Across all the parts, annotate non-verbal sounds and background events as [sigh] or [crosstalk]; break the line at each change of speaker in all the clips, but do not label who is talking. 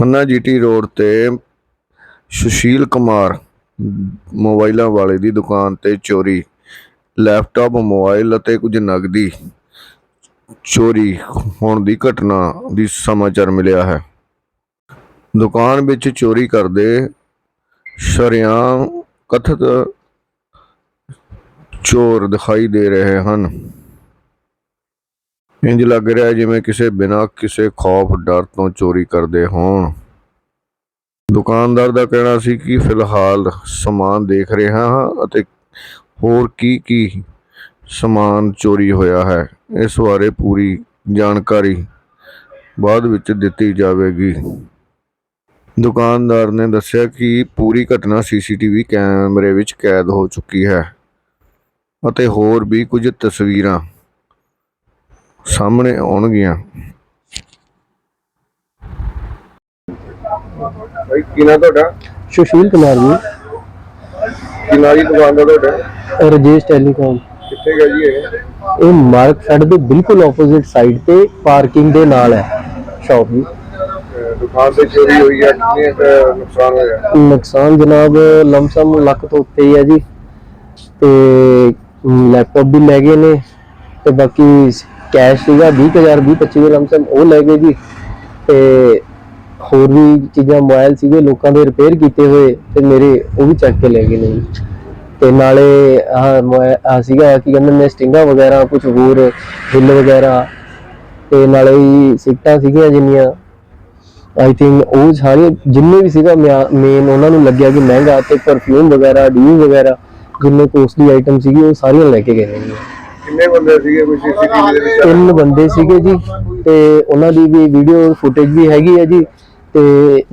Khanna GT road ਤੇ ਸੁਸ਼ੀਲ ਕੁਮਾਰ ਮੋਬਾਈਲਾਂ ਵਾਲੇ ਦੀ ਦੁਕਾਨ ਤੇ ਚੋਰੀ, ਲੈਪਟਾਪ, ਮੋਬਾਈਲ ਅਤੇ ਕੁਝ ਨਕਦੀ ਚੋਰੀ ਹੋਣ ਦੀ ਘਟਨਾ ਦੀ ਸਮਾਚਾਰ ਮਿਲਿਆ ਹੈ। ਦੁਕਾਨ ਵਿੱਚ ਚੋਰੀ ਕਰਦੇ ਸ਼ਰੇਆਮ ਕਥਿਤ ਚੋਰ ਦਿਖਾਈ ਦੇ ਰਹੇ ਹਨ। ਇੰਜ ਲੱਗ ਰਿਹਾ ਜਿਵੇਂ ਕਿਸੇ ਬਿਨਾਂ ਕਿਸੇ ਖੌਫ ਡਰ ਤੋਂ ਚੋਰੀ ਕਰਦੇ ਹੋਣ। ਦੁਕਾਨਦਾਰ ਦਾ ਕਹਿਣਾ ਸੀ ਕਿ ਫਿਲਹਾਲ ਸਮਾਨ ਦੇਖ ਰਿਹਾ ਹਾਂ ਅਤੇ ਹੋਰ ਕੀ ਕੀ ਸਮਾਨ ਚੋਰੀ ਹੋਇਆ ਹੈ, ਇਸ ਬਾਰੇ ਪੂਰੀ ਜਾਣਕਾਰੀ ਬਾਅਦ ਵਿੱਚ ਦਿੱਤੀ ਜਾਵੇਗੀ। ਦੁਕਾਨਦਾਰ ਨੇ ਦੱਸਿਆ ਕਿ ਪੂਰੀ ਘਟਨਾ ਸੀਸੀਟੀਵੀ ਕੈਮਰੇ ਵਿੱਚ ਕੈਦ ਹੋ ਚੁੱਕੀ ਹੈ ਅਤੇ ਹੋਰ ਵੀ ਕੁਝ ਤਸਵੀਰਾਂ ਸਾਹਮਣੇ ਆਉਣਗੀਆਂ। ਭਾਈ ਕਿਨਾ ਤੁਹਾਡਾ?
ਸੁਸ਼ੀਲ ਕੁਮਾਰ ਜੀ।
ਕਿਨਾ ਦੀ ਦੁਕਾਨ ਦਾ ਤੁਹਾਡਾ?
ਰਜੇਸ਼ ਟੈਲੀਕਾਮ।
ਕਿੱਥੇ ਗਿਆ ਜੀ ਇਹ?
ਇਹ ਮਾਰਕ ਸੈਟ ਦੇ ਬਿਲਕੁਲ ਆਪੋਜ਼ਿਟ ਸਾਈਡ ਤੇ ਪਾਰਕਿੰਗ ਦੇ ਨਾਲ ਹੈ ਸ਼ਾਪ ਜੀ।
ਅਹ ਦੁਕਾਨ ਤੇ ਚੋਰੀ ਹੋਈ ਹੈ ਕਿੰਨੇ ਕੁ ਨੁਕਸਾਨ ਹੋਇਆ?
ਨੁਕਸਾਨ ਜਨਾਬ ਲਮਸਮ ਲੱਖ ਤੋਂ ਉੱਤੇ ਹੀ ਹੈ ਜੀ। ਤੇ ਲੈਪਟਾਪ ਵੀ ਲੈ ਗਏ ਨੇ ਤੇ ਬਾਕੀ ਕੈਸ਼ ਸੀਗਾ 20000 20 25 ਲਮਸਮ ਉਹ ਲੈ ਗਏ ਜੀ। ਤੇ ਹੋਰ ਵੀ ਚੀਜ਼ਾਂ ਮੋਬਾਈਲ ਸੀਗੇ, ਲੋਕਾਂ ਦੇ ਰਿਪੇਅਰ ਕੀਤੇ ਹੋਏ, ਤੇ ਮੇਰੇ ਉਹ ਵੀ ਚੱਕ ਕੇ ਲੈ ਗਏ ਨੇ ਜੀ। ਤੇ ਨਾਲੇ ਆਹ ਸੀਗਾ, ਕੀ ਕਹਿੰਦੇ ਨੇ, ਸਟਿੰਗਾਂ ਵਗੈਰਾ ਕੁਝ ਹੋਰ, ਹਿੱਲ ਵਗੈਰਾ, ਤੇ ਨਾਲੇ ਹੀ ਸਿੱਟਾਂ ਸੀਗੀਆਂ ਜਿੰਨੀਆਂ ਆਈ ਥਿੰਕ ਉਹ ਸਾਰੇ ਜਿੰਨੇ ਵੀ ਸੀਗਾ ਮੇਨ ਉਹਨਾਂ ਨੂੰ ਲੱਗਿਆ ਕਿ ਮਹਿੰਗਾ, ਤੇ ਪਰਫਿਊਮ ਵਗੈਰਾ ਡੀਊ ਵਗੈਰਾ, ਜਿੰਨੇ ਕੋਸਟਲੀ ਆਈਟਮ ਸੀਗੀ, ਉਹ ਸਾਰੀਆਂ ਲੈ ਕੇ ਗਏ ਨੇ ਜੀ।
ਕਿੰਨੇ ਬੰਦੇ ਸੀਗੇ? ਕੋਈ ਸੀਸੀਟੀਵੀ ਦੇ ਵਿੱਚ?
ਤਿੰਨ ਬੰਦੇ ਸੀਗੇ ਜੀ ਤੇ ਉਹਨਾਂ ਦੀ ਵੀ ਵੀਡੀਓ ਫੁਟੇਜ ਵੀ ਹੈਗੀ ਹੈ ਜੀ ਤੇ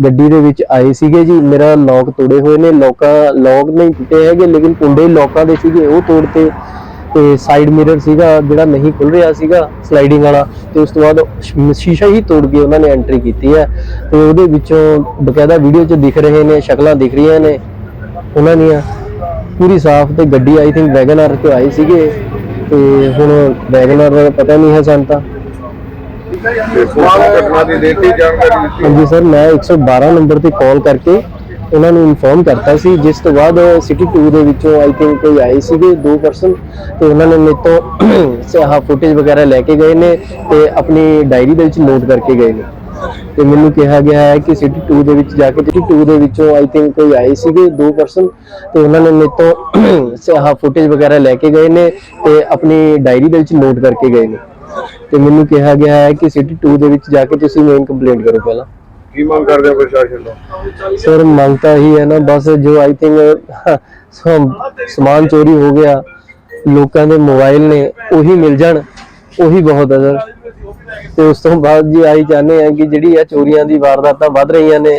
ਗੱਡੀ ਦੇ ਵਿੱਚ ਆਏ ਸੀਗੇ ਜੀ। ਮੇਰਾ ਲੌਕ ਤੋੜੇ ਹੋਏ ਨੇ। ਲੋਕਾਂ ਲੌਕ ਨਹੀਂ ਟੁੱਟੇ ਹੈਗੇ, ਲੇਕਿਨ ਕੁੰਡੇ ਲੋਕਾਂ ਦੇ ਸੀਗੇ, ਉਹ ਤੋੜਤੇ। ਤੇ ਸਾਈਡ ਮਿਰਰ ਸੀਗਾ, ਜਿਹੜਾ ਨਹੀਂ ਖੁੱਲ ਰਿਹਾ ਸੀਗਾ ਸਲਾਈਡਿੰਗ ਵਾਲਾ। ਤੇ ਉਸ ਤੋਂ ਬਾਅਦ ਸ਼ੀਸ਼ਾ ਹੀ ਤੋੜ ਕੇ ਉਹਨਾਂ ਨੇ ਐਂਟਰੀ ਕੀਤੀ ਹੈ ਤੇ ਉਹਦੇ ਵਿੱਚੋਂ ਬਕਾਇਦਾ ਵੀਡੀਓ 'ਚ ਦਿਖ ਰਹੇ ਨੇ, ਸ਼ਕਲਾਂ ਦਿਖ ਰਹੀਆਂ ਨੇ। ਉਹਨਾਂ ਦੀਆਂ ਪੂਰੀ ਸਾਫ਼ ਤੇ ਗੱਡੀ ਆਈ ਥਿੰਕ ਵੈਗਨ ਆਰ ਤੇ ਆਏ ਸੀਗੇ। ਤੇ ਹੁਣ ਵੈਗਨਰ ਦਾ ਪਤਾ ਨਹੀਂ ਹੈ ਸਾਨੂੰ ਤਾਂ।
ਤੇ ਪੁਲਿਸ ਨੂੰ ਘਟਨਾ ਦੀ ਦੇਤੀ ਜਾਣਕਾਰੀ ਦਿੱਤੀ
ਹਾਂਜੀ ਸਰ ਮੈਂ 112 ਨੰਬਰ ਤੇ ਕਾਲ ਕਰਕੇ ਉਹਨਾਂ ਨੂੰ ਇਨਫੋਰਮ ਕਰਤਾ ਸੀ ਜਿਸ ਤੋਂ ਬਾਅਦ ਸਿਟੀ 2 ਦੇ ਵਿੱਚੋਂ ਆਈ ਥਿੰਕ ਕੋਈ ਆਏ ਸੀਗੇ ਦੋ ਪਰਸਨ ਤੇ ਉਹਨਾਂ ਨੇ ਮੇਰੇ ਤੋਂ [clears throat] ਸਾਹ ਫੁਟੇਜ ਵਗੈਰਾ ਲੈ ਕੇ ਗਏ ਨੇ ਤੇ ਆਪਣੀ ਡਾਇਰੀ ਦੇ ਵਿੱਚ ਨੋਟ ਕਰਕੇ ਗਏ ਨੇ। ਤੇ ਮੈਨੂੰ ਕਿਹਾ ਗਿਆ ਹੈ ਕਿ ਸਿਟੀ 2 ਦੇ ਵਿੱਚ ਜਾ ਕੇ ਸਿਟੀ 2 ਦੇ ਵਿੱਚੋਂ ਆਈ ਥਿੰਕ ਕੋਈ ਆਏ ਸੀਗੇ ਦੋ ਪਰਸਨ ਤੇ ਉਹਨਾਂ ਨੇ ਮੇਰੇ ਤੋਂ [clears throat] ਸਾਹ ਫੁਟੇਜ ਵਗੈਰਾ ਲੈ ਕੇ ਗਏ ਨੇ ਤੇ ਆਪਣੀ ਡਾਇਰੀ ਦੇ ਵਿੱਚ ਨੋਟ ਕਰਕੇ ਗਏ ਨੇ। ਤੇ ਮੈਨੂੰ ਕਿਹਾ ਗਿਆ ਹੈ ਕਿ ਸਿਟੀ 2 ਦੇ ਵਿੱਚ ਜਾ ਕੇ ਤੁਸੀਂ ਮੇਨ ਕੰਪਲੇਂਟ ਕਰੋ ਪਹਿਲਾਂ।
ਕੀ ਮੰਗ ਕਰਦੇ ਹੋ ਪ੍ਰਸ਼ਾਸਨ ਤੋਂ?
ਸਰ ਮੰਗ ਤਾਂ ਇਹੀ ਹੈ ਨਾ ਬਸ ਜੋ ਆਈ ਥਿੰਕ [laughs] ਸਮਾਨ ਚੋਰੀ ਹੋ ਗਿਆ ਲੋਕਾਂ ਦੇ ਮੋਬਾਈਲ ਨੇ ਉਹੀ ਮਿਲ ਜਾਣ ਉਹੀ ਬਹੁਤ ਹੈ ਸਰ। ਤੇ ਉਸ ਤੋਂ ਬਾਅਦ ਜੀ ਆਈ ਚਾਹੁੰਦੇ ਆ ਕਿ ਜਿਹੜੀ ਆ ਚੋਰੀਆਂ ਦੀ ਵਾਰਦਾਤਾਂ ਵੱਧ ਰਹੀਆਂ ਨੇ,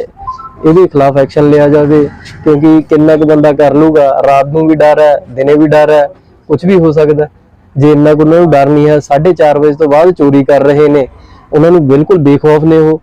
ਇਹਦੇ ਖਿਲਾਫ ਐਕਸ਼ਨ ਲਿਆ ਜਾਵੇ, ਕਿਉਂਕਿ ਕਿੰਨਾ ਕੁ ਬੰਦਾ ਕਰ ਲੂਗਾ ਰਾਤ ਨੂੰ ਵੀ ਡਰ ਹੈ, ਦਿਨੇ ਵੀ ਡਰ ਹੈ ਕੁਝ ਵੀ ਹੋ ਸਕਦਾ ਜੇ ਇੰਨਾ ਕੁ ਉਹਨਾਂ ਨੂੰ ਡਰ ਨਹੀਂ ਹੈ 4:30 ਵਜੇ ਤੋਂ ਬਾਅਦ ਚੋਰੀ ਕਰ ਰਹੇ ਨੇ, ਉਹਨਾਂ ਨੂੰ ਬਿਲਕੁਲ ਬੇਖੌਫ ਨੇ ਉਹ।